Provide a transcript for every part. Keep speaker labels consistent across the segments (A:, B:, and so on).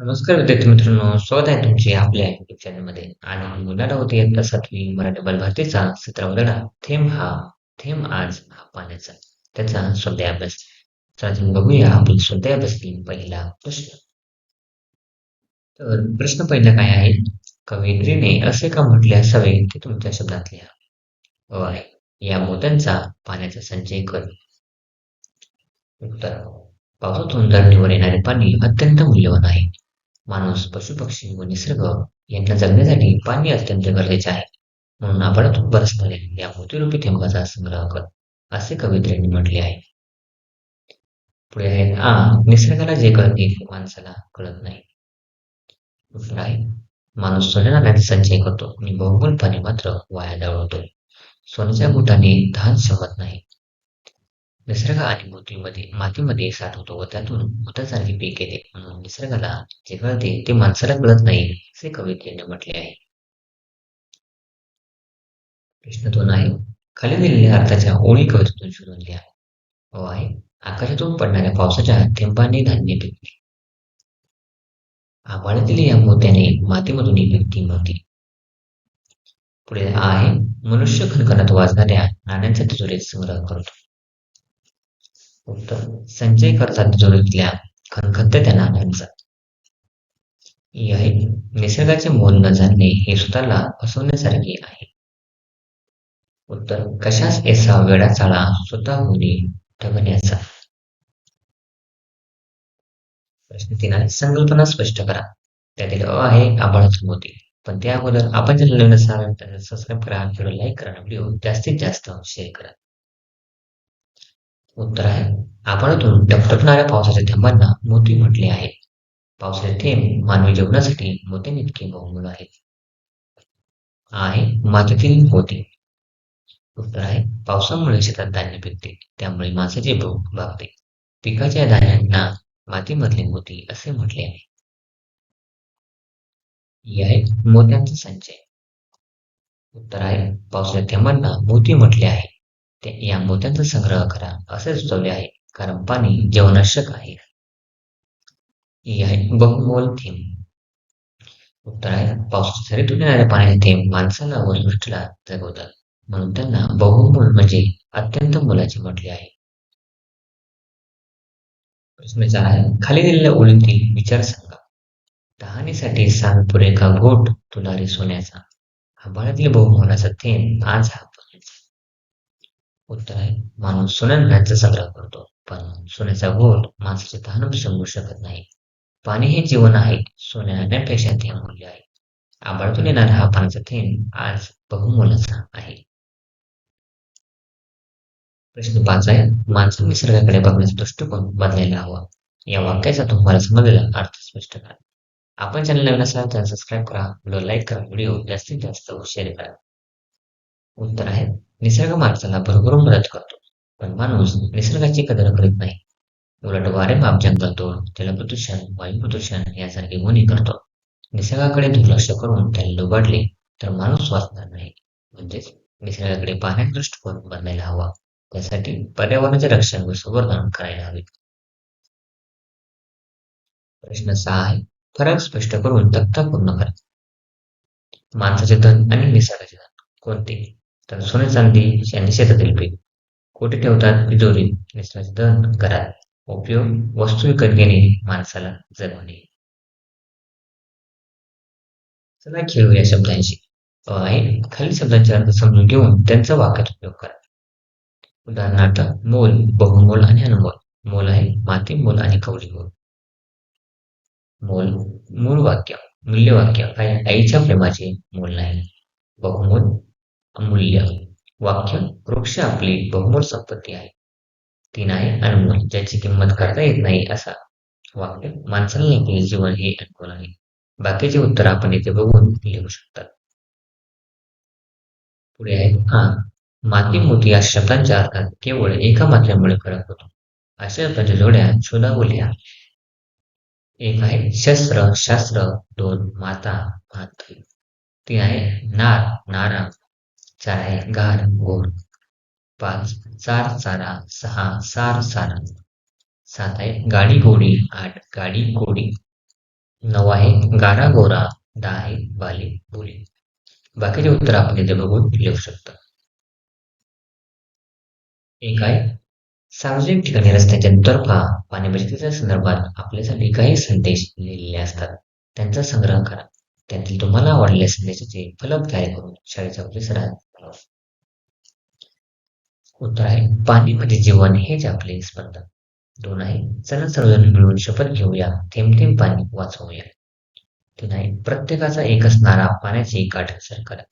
A: नमस्कार विद्यार्थी मित्रांनो स्वागत आहे तुमचे आपल्या युट्यूब चॅनलमध्ये आणि मुलाला होते इयत्ता सातवी मराठी बालभारतीचा सतरावा धडा थेंब हा थेंब आज हा पाण्याचा त्याचा स्वाध्याय अभ्यास. चला तुम्ही बघूया आपण स्वाध्याय अभ्यासातील पहिला प्रश्न. तर प्रश्न पहिला काय आहे? कवींद्रीने असे का म्हटले असावे ते तुमच्या शब्दात लिहा अ आहे. या मोत्यांचा पाण्याचा संचय कर. उत्तर. पावसातून धरणीवर येणारे पाणी अत्यंत मूल्यवान आहे. माणूस पशुपक्षी व निसर्ग यांना जगण्यासाठी पाणी अत्यंत गरजेचे आहे. म्हणून आपण बरसणाऱ्या या मोतीरूपी थेंबाचा संग्रह कर असे कवित्रेंनी म्हटले आहे. पुढे आहे आ निसर्गाला जे कळते माणसाला कळत नाही. उत्तर आहे माणूस सोन्या नाण्याचा संचय करतो आणि बहुगुण पाणी मात्र वाया जाळवतो सोन्याच्या गुटाने धान शमत नाही. निसर्ग आणि मृत्यूमध्ये मातीमध्ये साठवतो व त्यातून मोत्यासारखे पीक येते. म्हणून निसर्गाला जे कळते ते माणसाला कळत नाही असे कवितेने म्हटले आहे. प्रश्न दोन आहे. खाली दिलेल्या अर्थाच्या ओळी कवितेतून शोधून लिहा हो आहे. आकाशातून पडणाऱ्या पावसाच्या थेंबाने धान्य पिकले आभाळातील या मोत्याने मातीमधून व्यक्ती मोती पुढे आहे. मनुष्य खनखनात वाजणाऱ्या नाण्यांचा तिजोरीत संग्रह करतो. उत्तर संचय करतात जोडीतल्या खणखणत्या त्यांना नाण्यांचा निसर्गाचे मोल न जाणणे हे स्वतःला फसवण्यासारखे आहे. उत्तर कशास ऐसा वेळा चाळा स्वतःहुनी ठगण्याचा? प्रश्न तीन आहे संकल्पना स्पष्ट करा. त्यातील अ आहे आभाळाचे मोदी पण त्या अगोदर आपण जर नवीन असाल तर सबस्क्राईब करा व्हिडिओ लाईक करा व्हिडिओ जास्तीत जास्त शेअर करा. उत्तर आहे. आभाळातून टपटपणाऱ्या पावसाच्या थेंबांना मोती म्हटले आहे. पावसाचे थेंब मानवी जीवनासाठी मोत्याइतके बहुमूल आहेत. आहे मातीतील मोती. उत्तर आहे पावसामुळे शेतात धान्य पिकते त्यामुळे माणसाची भूक भागते. पिकाच्या धान्यांना मातीमधले मोती असे म्हटले आहे. या आहे मोत्यांचा संचय. उत्तर आहे पावसाच्या थेंबांना मोती म्हटले आहे. ते या मोत्यांचा संग्रह करा. असे सुचवले आहे. कारण पाणी जेवणाशक आहे. ही आहे बहुमोल थीम. उत्तर आहे पावसाच्या सरीतून येणाऱ्या पाण्याचे थेंब माणसाला व सृष्टीला जगवतात म्हणून त्यांना बहुमूल म्हणजे अत्यंत मोलाचे म्हटले आहे. प्रश्न चार आहे. खाली दिलेल्या ओळीतील विचार सांगा. तहानीसाठी सांग पुरेखा घोट तुलारी सोन्याचा. हा बाळातील बहुमोलाचा थेंब आज हा उत्तर आहे माणूस सोन्याचा संग्रह करतो. पण सोन्याचा घोट माणसाचे तहान समजू शकत नाही. पाणी हे जीवन आहे सोन्यापेक्षा ते अमूल्य आहे. आबाळतून येणारा हा पाण्याचा थेंब आज बहुमोलाचा आहे. प्रश्न पाच आहे माणसं निसर्गाकडे बघण्याचा दृष्टिकोन बदलायला हवा. या वाक्याचा तुम्हाला समजलेला अर्थ स्पष्ट करा. आपण चॅनल नवीन असाल तर सबस्क्राईब करा व्हिडिओ लाईक करा व्हिडिओ जास्तीत जास्त शेअर करा. उत्तर आहे निसर्ग माणसाला भरभरून मदत करतो. पण माणूस निसर्गाची कदर करीत नाही. उलट वारे माप जंगलतोड जलप्रदूषण वायू प्रदूषण यासारखे गुन्हे करतो. निसर्गाकडे दुर्लक्ष करून त्याला लुबाडले तर माणूस वाचणार नाही. म्हणजेच निसर्गाकडे पाहण्याचा दृष्टिकोन बदलायला हवा. त्यासाठी पर्यावरणाचे रक्षण व संवर्धन करायला हवे. प्रश्न सहा आहे. फरक स्पष्ट करून तक्ता पूर्ण करा. माणसाचे धन आणि निसर्गाचे धन कोणते? तर सोने चांदी यांनी शेतातील पीक कोठे ठेवतात तिजोरी निसर्गाचे दहन घरात. उपयोग वस्तू विकत घेणे माणसाला जगवणे. चला खेळूया शब्दांशी. आहे खालील शब्दांचे अर्थ समजून घेऊन त्यांचा वाक्यात उपयोग करा. उदाहरणार्थ मोल बहुमोल आणि अनुमोल. मोल आहे माती मोल आणि कवडी मोल. मोल मूळ वाक्य मूल्य वाक्य काय आईच्या प्रेमाचे मोल नाही. बहुमोल अमूल्य वाक्य वृक्ष आपली बहुमोल संपत्ती आहे. तीन आहे अनमोल ज्याची किंमत करता येत नाही असा वाक्य माणसाने आपले जीवन हे अनमोल आहे. बाकीचे उत्तर आपण इथे बघून लिहू शकतात. पुढे आहे हा माती मोती या शब्दांच्या अर्थात केवळ एका मात्रेमुळे फरक होतो. अशा शब्दाच्या जोड्या शोधा बोलल्या. एक आहे शस्त्र शास्त्र दोन माता मात तीन आहे नार नारा चार गार गोर पाच चार चारा सहा सार सारा. सात आहे गाडी गोडी आठ गाडी गोडी नऊ आहे गारा गोरा दहा आहे बाली बोली. बाकीचे उत्तर आपण इथे बघून लिहू शकतो. एक आहे सार्वजनिक ठिकाणी रस्त्याच्या तर्फा पाणी बचतीच्या संदर्भात आपल्यासाठी काही संदेश लिहिलेले असतात. त्यांचा संग्रह करा. त्यातील तुम्हाला आवडलेल्या संदेशाचे फलक तयार करून शाळेचा परिसरात उत्तर आहे पाणी म्हणजे जीवन हेच आपले स्पंदन दोन आहे चला सर्वजण मिळून शपथ घेऊया थेंब थेंब पाणी वाचवूया. तीन आहे प्रत्येकाचा एक असणारा पाण्याची काटकसर करा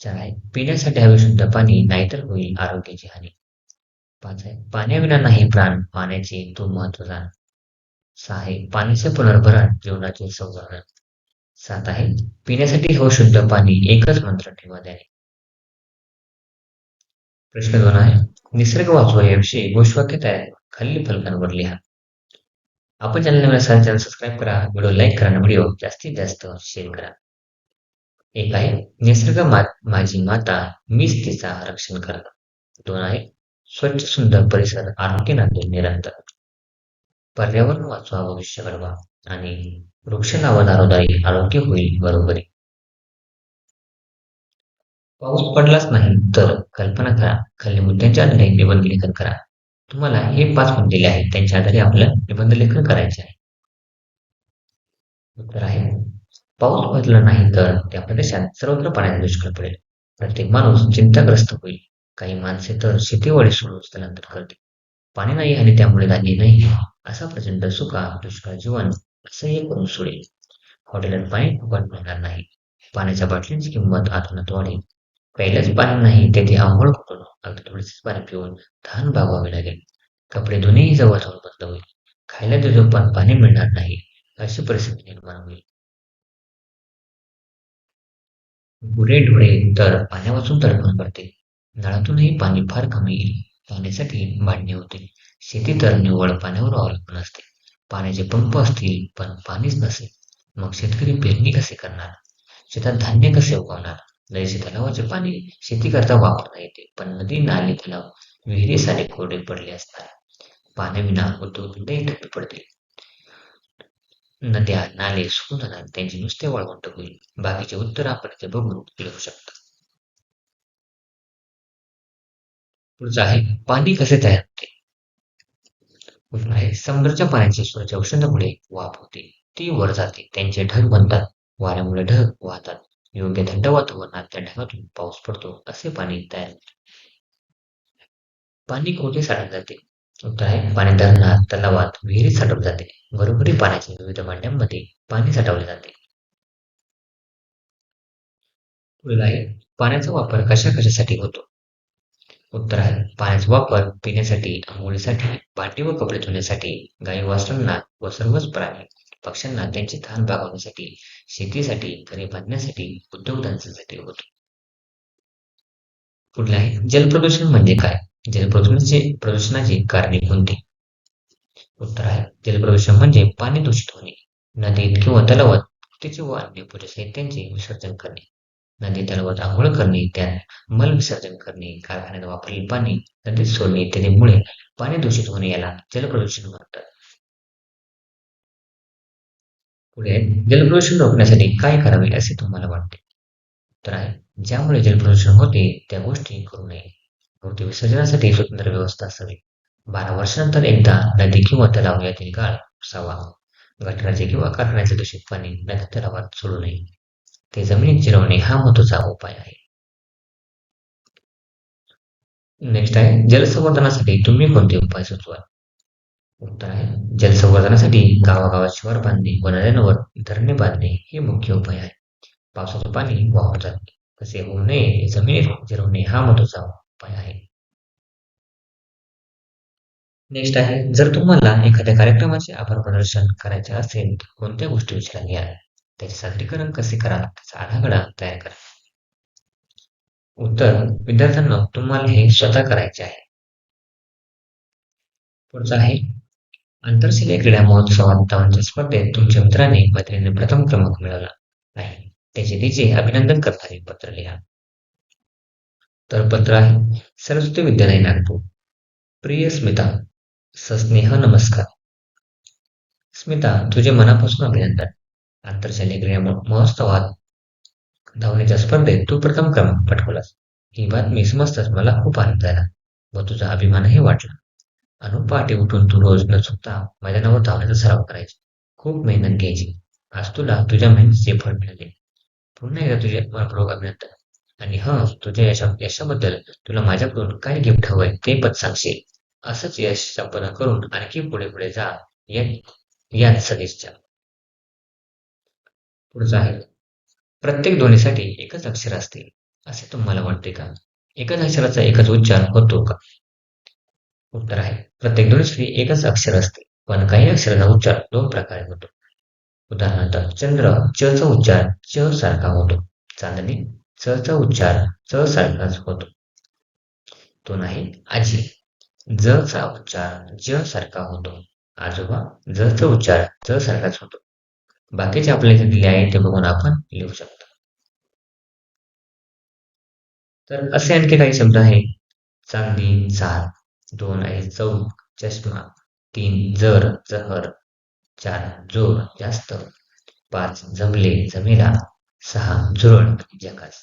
A: चार आहे पिण्यासाठी हवे शुद्ध पाणी नाहीतर होईल आरोग्याची हानी. पाच आहे पाण्याविना नाही प्राण पाण्याचे तो महत्त्व जाण. सहा आहे पाण्याचे पुनर्भरण जीवनाचे संवर्धन. सात आहे. पिण्यासाठी हो शुद्ध पाणी एकच मंत्र ठेवा द्याने प्रश्न दोन आहे. निसर्ग वाचवा याविषयी घोषवाक्य तयार खाली फलकांवर लिहा. आपण चॅनल चॅनल सबस्क्राईब करा. व्हिडिओ लाईक करा आणि व्हिडिओ जास्तीत जास्त शेअर करा. एक आहे. निसर्ग मा माझी माता मीच तिचा रक्षण करा दोन आहे. स्वच्छ सुंदर परिसर आरोग्य नांदून निरंतर. पर्यावरण वाचवा भविष्य घडवा आणि वृक्ष लावा दारोदारी आरोग्य होईल बरोबरी. पाऊस पडलाच नाही तर कल्पना करा खाली मुद्द्यांच्या आधारे निबंध लेखन करा. तुम्हाला हे पाच मुद्दे दिले आहेत त्यांच्या आधारे आपलं निबंध लेखन करायचे आहे. उत्तर आहे पाऊस पडला नाही तर त्या प्रदेशात सर्वत्र पाण्याचा दुष्काळ पडेल. प्रत्येक माणूस चिंताग्रस्त होईल. काही माणसे तर शेतीवाडी सोडून स्थलांतर करतील. पाणी नाही आणि त्यामुळे धान्य नाही. असा प्रचंड सुका दुष्काळ जीवन असह्य करून सोडेल हॉटेलात पाणी फुकट मिळणार नाही. पाण्याच्या बाटलींची किंमत आतोनात वाढेल. प्यायलाच पाणी नाही तेथे आंघोळ करून अगदी थोडेसेच पाणी पिऊन तहान भागवावे लागेल. कपडे धुणेही जवळ जाऊन बंद होईल. खायला दिलं पण पाणी मिळणार नाही अशी परिस्थिती निर्माण होईल. गुरे ढोळे तर पाण्यापासून तडफण करते नळातूनही पाणी फार कमी येईल. पाण्यासाठी मांडणी होते. शेती तर निव्वळ पाण्यावर अवलंबून असते. पाण्याचे पंप असतील पण पाणीच नसेल. मग शेतकरी पेरणी कसे करणार? शेतात धान्य कसे उगवणार? नदीचे तलावाचे पाणी शेती करता वापरता येते पण नदी नाले तलाव विहिरी सारे कोरडे पडले असतात. पाण्याविना उद्योगधंदेही ठप्प पडतील. नद्या नाले सुकून जाणार त्यांची नुसते वाळवंट होईल. बाकीचे उत्तर आपण इथे बघून घेऊ शकता. पुढचं आहे पाणी कसे तयार होते? उत्तर आहे समुद्राच्या पाण्याची सूर्याच्या औषधामुळे वाफ होते ती वर जाते त्यांचे ढग बनतात वाऱ्यामुळे ढग वाहतात योग्य थंड वातावरणात त्या ढगातून पाऊस पडतो असे पाणी तयार होते. पाणी कोठे साठवले जाते? उत्तर आहे पाणी धरणात तलावात विहिरीत साठवले जाते घरोघरी पाण्याच्या विविध भांड्यांमध्ये पाणी साठवले जाते. पुढे आहे पाण्याचा वापर कशा कशासाठी होतो? उत्तर आहे. पाण्याचा वापर पिण्यासाठी आंघोळीसाठी भांडी व कपडे धुण्यासाठी गाई वासरांना व सर्वच प्राणी पक्ष्यांना त्यांचे तहान भागवण्यासाठी शेतीसाठी घरे बांधण्यासाठी उद्योगधंद्यासाठी होतो. पुढला आहे जलप्रदूषण म्हणजे काय? जलप्रदूषणाचे प्रदूषणाची कारणे कोणती? उत्तर आहे जलप्रदूषण म्हणजे पाणी दूषित होणे. नदीत किंवा तलावात तिचे व अन्य पूजा साहित्यांचे विसर्जन करणे. नदी तलावात आंघोळ करणे त्यात मल विसर्जन करणे कारखान्यात वापरलेले पाणी नदीत सोडणे इत्यादीमुळे पाणी दूषित होणे याला जलप्रदूषण म्हणतात. पुढे जलप्रदूषण रोखण्यासाठी काय करावे असे तुम्हाला वाटते? तर आहे ज्यामुळे जलप्रदूषण होते त्या गोष्टी करू नये. मूर्ती विसर्जनासाठी स्वतंत्र व्यवस्था असावी. बारा वर्षानंतर एकदा नदी किंवा तलाव यातील गाळ असावा गटराचे किंवा कारखान्याचे दूषित पाणी नदी तलावात सोडू नये. ते जमिनीत जिरवणे हा महत्त्वाचा उपाय आहे. नेक्स्ट आहे जलसंवर्धनासाठी तुम्ही कोणते उपाय सुचवाल? उत्तर आहे जलसंवर्धनासाठी गावागावात शिवार बांधणे व नद्यांवर धरणे बांधणे हे मुख्य उपाय आहे. पावसाचे पाणी वाहून जाते तसे होऊ नये जमिनीत जिरवणे हा महत्त्वाचा उपाय आहे. नेक्स्ट आहे जर तुम्हाला एखाद्या कार्यक्रमाचे आभार प्रदर्शन करायचे असेल तर कोणत्या गोष्टी विचारात घ्या त्याचे सादरीकरण कसे करा त्याचा आराखडा तयार करा. उत्तर विद्यार्थ्यांना तुम्हाला हे स्वतः करायचे आहे. पुढचं आहे आंतरशालेय क्रीडा महोत्सवात धावण्याच्या स्पर्धेत तुमच्या मित्राने मैत्रिणीने प्रथम क्रमांक मिळवला आहे. त्याचे तिचे अभिनंदन करणारे पत्र लिहा. तर पत्र आहे सरस्वती विद्यालय नागपूर. प्रिय स्मिता सस्नेह नमस्कार. स्मिता तुझे मनापासून अभिनंदन. आंतरशालेय क्रीडा महोत्सवात धावण्याच्या स्पर्धेत तू प्रथम क्रमांक पटकवलास. ही बातमी समजताच मला खूप आनंद झाला व तुझा अभिमानही वाटला. अनु पहाटे उठून तू रोज न चुकता मैदानावर धावण्याचा सराव करायची. खूप मेहनत घ्यायची. आज तुला तुझ्या मेहनतीचे फळ मिळाले. पुन्हा एकदा तुझे मनपूर्वक अभिनंदन. आणि हं तुझ्या यशा यशाबद्दल तुला माझ्याकडून काय गिफ्ट हवंय ते पण सांगशील. असंच यश संपन्न करून आणखी पुढे पुढे जा. या याच सदिच्छा. पुढचं आहे प्रत्येक ध्वनीसाठी एकच अक्षर असते असे तुम्हाला वाटते का? एकच अक्षराचा एकच उच्चार होतो का? उत्तर आहे. प्रत्येक ध्वनीसाठी एकच अक्षर असते पण काही अक्षराचा उच्चार दोन प्रकारे होतो. उदाहरणार्थ चंद्र च चा उच्चार च सारखा होतो. चांदणी च चा उच्चार च सारखाच होतो. तो नाही आजी. ज चा उच्चार ज सारखा होतो. आजोबा ज चा उच्चार ज सारखाच होतो. बाकीचे आपल्याला जे दिले आहे ते बघून आपण लिहू शकतो. तर असे आणखी काही शब्द आहेत. चांदी चार दोन आहे चौक चष्मा तीन जर जहर चार जोर जास्त पाच जमले जमेला सहा झुरळ जकास.